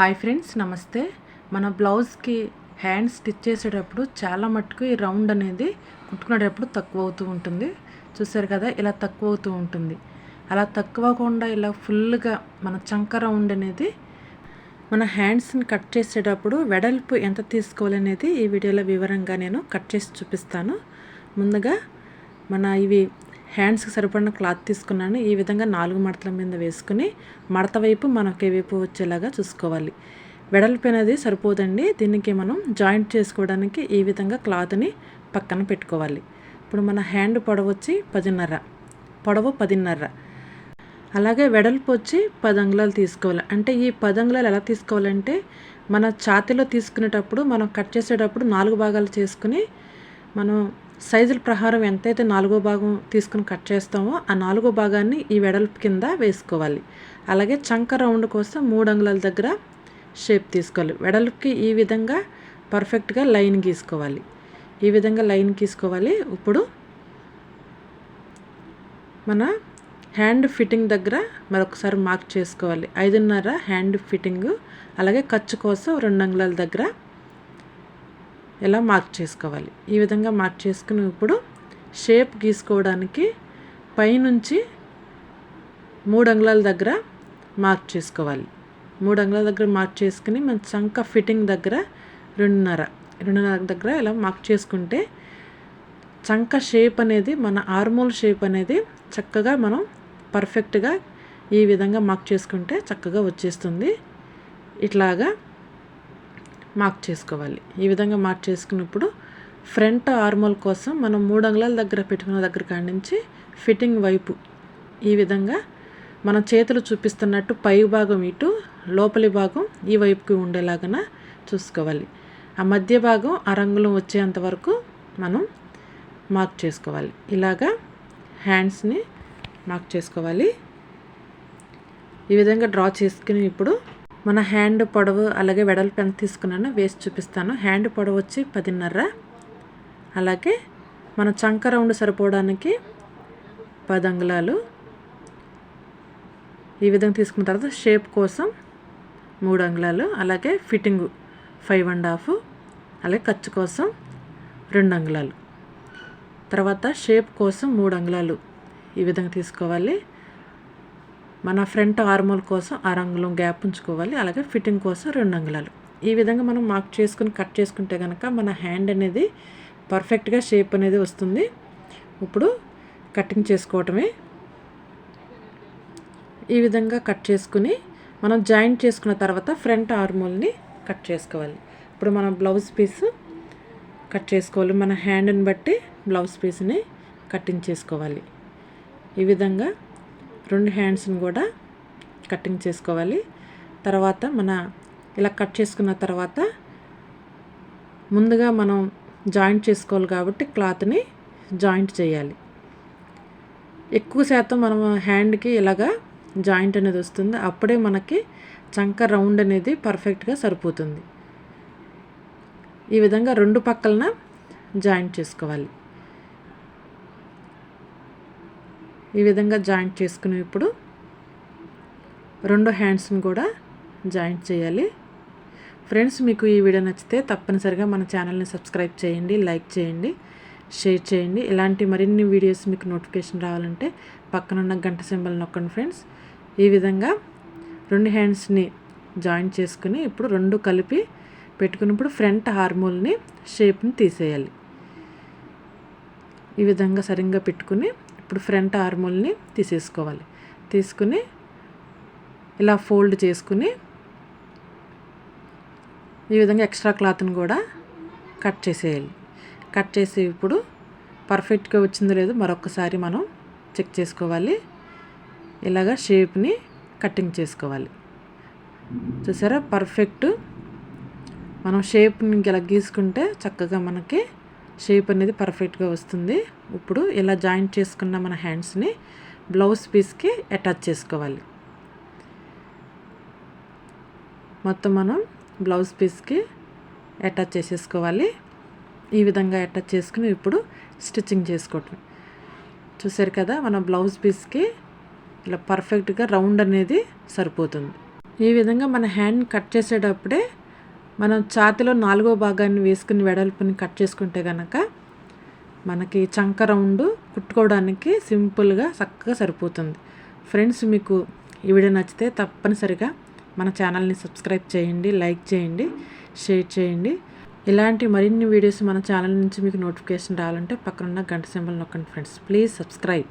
Hi friends నమస్తే. మన బ్లౌజ్కి హ్యాండ్ స్టిచ్ చేసేటప్పుడు చాలా మట్టుకు ఈ రౌండ్ అనేది కుట్టుకునేటప్పుడు తక్కువ అవుతూ ఉంటుంది. చూసారు కదా ఇలా తక్కువ అవుతూ ఉంటుంది. అలా తక్కువ అవ్వకుండా ఇలా ఫుల్గా మన చంక రౌండ్ అనేది మన హ్యాండ్స్ని కట్ చేసేటప్పుడు వెడల్పు ఎంత తీసుకోవాలనేది ఈ వీడియోలో వివరంగా నేను కట్ చేసి చూపిస్తాను. ముందుగా మన ఇవి హ్యాండ్స్కి సరిపడిన క్లాత్ తీసుకున్నాను. ఈ విధంగా నాలుగు మడతల మీద వేసుకుని మడత వైపు మనకి వైపు వచ్చేలాగా చూసుకోవాలి. వెడల్పు అనేది సరిపోదండి. దీనికి మనం జాయింట్ చేసుకోవడానికి ఈ విధంగా క్లాత్ని పక్కన పెట్టుకోవాలి. ఇప్పుడు మన హ్యాండ్ పొడవు వచ్చి పదిన్నర పొడవు పదిన్నర. అలాగే వెడల్పు వచ్చి పదంగులాలు తీసుకోవాలి. అంటే ఈ పదంగులాలు ఎలా తీసుకోవాలంటే మన ఛాతీలో తీసుకునేటప్పుడు మనం కట్ చేసేటప్పుడు నాలుగు భాగాలు చేసుకుని మనం సైజుల ప్రహారం ఎంతైతే నాలుగో భాగం తీసుకుని కట్ చేస్తామో ఆ నాలుగో భాగాన్ని ఈ వెడల్పు కింద వేసుకోవాలి. అలాగే చంక రౌండ్ కోసం మూడు అంగుళాల దగ్గర షేప్ తీసుకోవాలి. వెడల్పుకి ఈ విధంగా పర్ఫెక్ట్గా లైన్ గీసుకోవాలి. ఈ విధంగా లైన్ గీసుకోవాలి. ఇప్పుడు మన హ్యాండ్ ఫిట్టింగ్ దగ్గర మరొకసారి మార్క్ చేసుకోవాలి. ఐదున్నర హ్యాండ్ ఫిట్టింగ్ అలాగే ఖర్చు కోసం రెండు అంగుళాల దగ్గర ఇలా మార్క్ చేసుకోవాలి? ఈ విధంగా మార్క్ చేసుకుని ఇప్పుడు షేప్ గీసుకోవడానికి పైనుంచి మూడు అంగుళాల దగ్గర మార్క్ చేసుకోవాలి. మూడు అంగుళాల దగ్గర మార్క్ చేసుకుని మన చంక ఫిట్టింగ్ దగ్గర రెండున్నర రెండున్నర దగ్గర ఇలా మార్క్ చేసుకుంటే చంక షేప్ అనేది మన ఆర్మోల్ షేప్ అనేది చక్కగా మనం పర్ఫెక్ట్గా ఈ విధంగా మార్క్ చేసుకుంటే చక్కగా వచ్చేస్తుంది. ఇట్లాగా మార్క్ చేసుకోవాలి. ఈ విధంగా మార్క్ చేసుకున్నప్పుడు ఫ్రంట్ ఆర్మోల్ కోసం మనం మూడు అంగుళాల దగ్గర పెట్టుకున్న దగ్గర కాడి నుంచి ఫిట్టింగ్ వైపు ఈ విధంగా మన చేతులు చూపిస్తున్నట్టు పై భాగం ఇటు లోపలి భాగం ఈ వైపుకి ఉండేలాగా చూసుకోవాలి. ఆ మధ్య భాగం ఆ వచ్చేంత వరకు మనం మార్క్ చేసుకోవాలి. ఇలాగా హ్యాండ్స్ని మార్క్ చేసుకోవాలి. ఈ విధంగా డ్రా చేసుకుని ఇప్పుడు మన హ్యాండ్ పొడవు అలాగే వెడల్పు ఎంత తీసుకున్నానో వేసి చూపిస్తాను. హ్యాండ్ పొడవు వచ్చి పదిన్నర. అలాగే మన చంక రౌండ్ సరిపోవడానికి పది అంగుళాలు. ఈ విధంగా తీసుకున్న తర్వాత షేప్ కోసం మూడు అంగుళాలు. అలాగే ఫిట్టింగ్ ఫైవ్ అండ్ హాఫ్. అలాగే ఖర్చు కోసం రెండు అంగుళాలు. తర్వాత షేప్ కోసం మూడు అంగుళాలు ఈ విధంగా తీసుకోవాలి. మన ఫ్రంట్ ఆర్మోల్ కోసం ఆ గ్యాప్ ఉంచుకోవాలి అలాగే ఫిట్టింగ్ కోసం రెండు అంగుళాలు. ఈ విధంగా మనం మార్క్ చేసుకుని కట్ చేసుకుంటే కనుక మన హ్యాండ్ అనేది పర్ఫెక్ట్గా షేప్ అనేది వస్తుంది. ఇప్పుడు కటింగ్ చేసుకోవటమే. ఈ విధంగా కట్ చేసుకుని మనం జాయింట్ చేసుకున్న తర్వాత ఫ్రంట్ ఆర్మోల్ని కట్ చేసుకోవాలి. ఇప్పుడు మనం బ్లౌజ్ పీస్ కట్ చేసుకోవాలి. మన హ్యాండ్ని బట్టి బ్లౌజ్ పీస్ని కటింగ్ చేసుకోవాలి. ఈ విధంగా రెండు హ్యాండ్స్ని కూడా కటింగ్ చేసుకోవాలి. తర్వాత మన ఇలా కట్ చేసుకున్న తర్వాత ముందుగా మనం జాయింట్ చేసుకోవాలి కాబట్టి క్లాత్ని జాయింట్ చేయాలి. ఎక్కువ శాతం మనం హ్యాండ్కి ఇలాగా జాయింట్ అనేది వస్తుంది. అప్పుడే మనకి చంక రౌండ్ అనేది పర్ఫెక్ట్గా సరిపోతుంది. ఈ విధంగా రెండు పక్కలన జాయింట్ చేసుకోవాలి. ఈ విధంగా జాయింట్ చేసుకుని ఇప్పుడు రెండు హ్యాండ్స్ని కూడా జాయింట్ చేయాలి. ఫ్రెండ్స్ మీకు ఈ వీడియో నచ్చితే తప్పనిసరిగా మన ఛానల్ని సబ్స్క్రైబ్ చేయండి లైక్ చేయండి షేర్ చేయండి. ఇలాంటి మరిన్ని వీడియోస్ మీకు నోటిఫికేషన్ రావాలంటే పక్కనున్న గంట సింబల్ నొక్కండి ఫ్రెండ్స్. ఈ విధంగా రెండు హ్యాండ్స్ని జాయింట్ చేసుకుని ఇప్పుడు రెండు కలిపి పెట్టుకున్నప్పుడు ఫ్రంట్ హార్మోల్ని షేప్ని తీసేయాలి. ఈ విధంగా సరిగ్గా పెట్టుకుని ఇప్పుడు ఫ్రంట్ ఆర్మోల్ని తీసేసుకోవాలి. తీసుకుని ఇలా ఫోల్డ్ చేసుకుని ఈ విధంగా ఎక్స్ట్రా క్లాత్ని కూడా కట్ చేసేయాలి. కట్ చేసి ఇప్పుడు పర్ఫెక్ట్గా వచ్చిందో లేదో మరొకసారి మనం చెక్ చేసుకోవాలి. ఇలాగా షేప్ని కటింగ్ చేసుకోవాలి. చూసారా? పర్ఫెక్ట్. మనం షేప్ని ఇలా గీసుకుంటే చక్కగా మనకి షేప్ అనేది పర్ఫెక్ట్గా వస్తుంది. ఇప్పుడు ఇలా జాయింట్ చేసుకున్న మన హ్యాండ్స్ని బ్లౌజ్ పీస్కి అటాచ్ చేసుకోవాలి. మొత్తం మనం బ్లౌజ్ పీస్కి అటాచ్ చేసేసుకోవాలి. ఈ విధంగా అటాచ్ చేసుకుని ఇప్పుడు స్టిచ్చింగ్ చేసుకోవటం. చూసారు కదా మన బ్లౌజ్ పీస్కి ఇలా పర్ఫెక్ట్గా రౌండ్ అనేది సరిపోతుంది. ఈ విధంగా మన హ్యాండ్ కట్ చేసేటప్పుడే మనం ఛాతిలో నాలుగో భాగాన్ని వేసుకుని వెడల్పుని కట్ చేసుకుంటే కనుక మనకి చంక రౌండ్ కుట్టుకోవడానికి సింపుల్గా చక్కగా సరిపోతుంది. ఫ్రెండ్స్ మీకు ఈ వీడియో నచ్చితే తప్పనిసరిగా మన ఛానల్ని సబ్స్క్రైబ్ చేయండి లైక్ చేయండి షేర్ చేయండి. ఇలాంటి మరిన్ని వీడియోస్ మన ఛానల్ నుంచి మీకు నోటిఫికేషన్ రావాలంటే పక్కనున్న గంట సింబల్ నొక్కండి ఫ్రెండ్స్. Please subscribe.